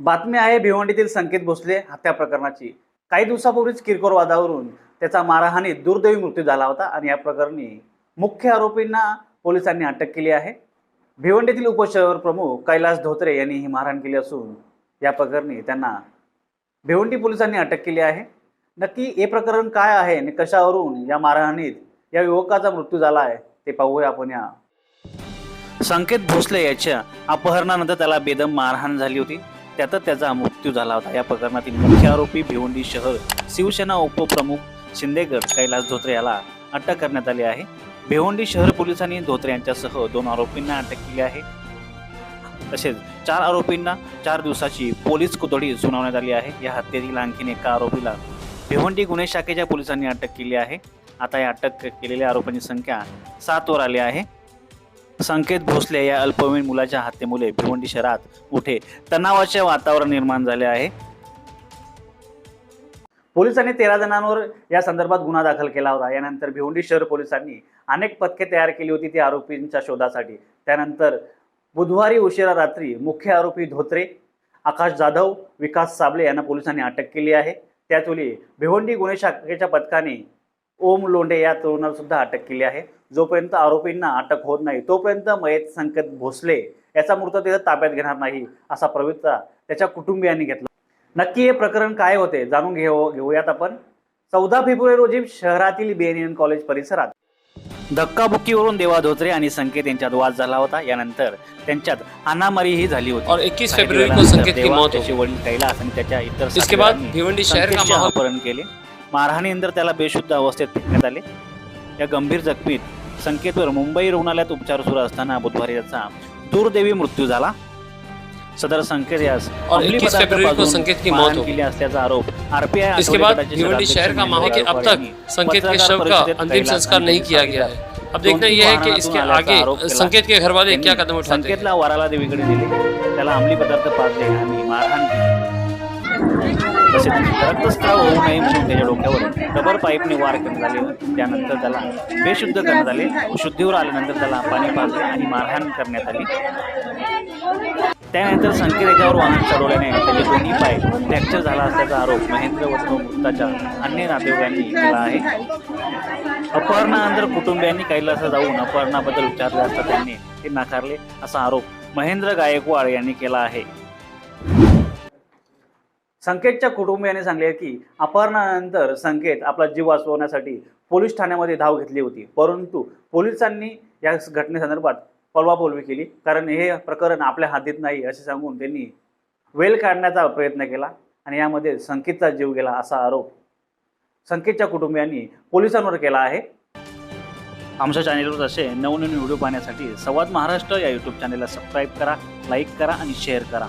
बातमी आहे भिवंडीतील संकेत भोसले हत्या प्रकरणाची. काही दिवसापूर्वीच किरकोळ वादावरून त्याचा मारहाणीत दुर्दैवी मृत्यू झाला होता आणि या प्रकरणी मुख्य आरोपींना पोलिसांनी अटक केली आहे. भिवंडीतील उपशहर प्रमुख कैलास धोत्रे यांनी ही मारहाण केली असून या प्रकरणी त्यांना भिवंडी पोलिसांनी अटक केली आहे. नक्की हे प्रकरण काय आहे आणि कशावरून या मारहाणीत या युवकाचा मृत्यू झाला आहे ते पाहूया आपण या. संकेत भोसले याच्या अपहरणानंतर त्याला बेदम मारहाण झाली होती. त्यातच त्याचा मृत्यू झाला होता. या प्रकरणातील मुख्य आरोपी भिवंडी शहर शिवसेना उपप्रमुख शिंदेगड कैलास धोत्रे याला अटक करण्यात आली आहे. भिवंडी शहर पोलिसांनी धोत्रे यांच्यासह दोन आरोपींना अटक केली आहे. तसेच चार आरोपींना चार दिवसाची पोलीस कोतडी सुनावण्यात आली आहे. या हत्येतील आणखीन एका आरोपीला भिवंडी गुन्हे शाखेच्या पोलिसांनी अटक केली आहे. आता या अटक केलेल्या आरोपांची संख्या सातवर आली आहे. संकेत भोसले या अल्पवयीन मुलाच्या हत्येमुळे भिवंडी शहरात मोठे तणावाचे वातावरण निर्माण झाले आहे. पोलिसांनी तेरा जणांवर या संदर्भात गुन्हा दाखल केला होता. यानंतर भिवंडी शहर पोलिसांनी अनेक पथके तयार केली होती ती आरोपींच्या शोधासाठी. त्यानंतर बुधवारी उशिरा रात्री मुख्य आरोपी धोत्रे आकाश जाधव विकास साबळे यांना पोलिसांनी अटक केली आहे. त्याचवेळी भिवंडी गुन्हे शाखेच्या पथकाने ओम लोंढे या तरुणाला सुद्धा अटक केली आहे. जोपर्यंत आरोपींना अटक होत नाही तोपर्यंत मयत संकेत भोसले याचा मृतदेह ताब्यात घेणार नाही असा पवित्रा त्याच्या कुटुंबियांनी घेतला. नक्की हे प्रकरण काय होते जाणून घेऊ घेऊयात आपण. चौदा फेब्रुवारी रोजी शहरातील बीएनएन कॉलेज परिसरात धक्काबुक्कीवरून देवा धोत्रे आणि संकेत यांच्यात वाद झाला होता. यानंतर त्यांच्यात हाणामारीही झाली होती. और 21 काही फरवरी को संकेत की मौत त्याचे हो वडील कैलास आणि त्याच्या इतर इसके बाद साथीदारांनी भिवंडी शहर का संकेतचे माहौल? अपहरण केले. मारहाणीनंतर त्याला बेशुद्ध अवस्थेत फेकण्यात आले. या गंभीर जखमीत संकेतवर मुंबई रुग्णालयात उपचार सुरू असताना बुधवारी त्याचा दुर्दैवी मृत्यू झाला. सदर संकेत यास और अंमली 21 पदार्थ फरवरी को पाजून संकेत की मौत हो केली असल्याचा आरोप आरपीआय इसके बाद भिवंडी शहर का माहौल कि अब तक संकेत के शव का अंतिम संस्कार नहीं किया गया है? अब देखना यह है कि इसके आगे संकेत के घर वाले क्या कदम उठाते हैं? संकेतला वराला देवीकडे दिले. त्याला अंमली पदार्थ पाजले आणि मारहाण केली. तसेच रक्तस्त्राव होऊ नये म्हणून त्याच्या डोक्यावर रबर पाईपने वार करण्यात आले त्यानंतर त्याला बेशुद्ध करण्यात आले शुद्धीवर आल्यानंतर त्याला पाणी पाजले आणि मारहाण करण्यात आली. त्यानंतर संकेत याच्यावर वाहन चढवल्याने त्याचे दोन्ही पाय फ्रॅक्चर झाला असल्याचा आरोप महेंद्र वस्त्र गुप्ताच्या अन्य नातेवाईकांनी केला आहे. अपहरणानंतर कुटुंबियांनी कैलास जाऊन अपहरणाबद्दल विचारले असता त्यांनी ते नाकारले असा आरोप महेंद्र गायकवाड यांनी केला आहे. संकेतच्या कुटुंबियाने सांगले की अपहरणानंतर संकेत आपला जीव वाचवण्यासाठी पोलीस ठाण्यामध्ये धाव घेतली होती. परंतु पोलिसांनी या घटनेसंदर्भात पलवापोलवी केली कारण हे प्रकरण आपल्या हातीत नाही असे सांगून त्यांनी वेल काढण्याचा प्रयत्न केला आणि यामध्ये संकेतचा जीव गेला असा आरोप संकेतच्या कुटुंबियांनी पोलिसांवर केला आहे. आमच्या चॅनेलवर असे नवनवीन व्हिडिओ पाहण्यासाठी संवाद महाराष्ट्र या यूट्यूब चॅनेलला सबस्क्राईब करा लाईक करा आणि शेअर करा.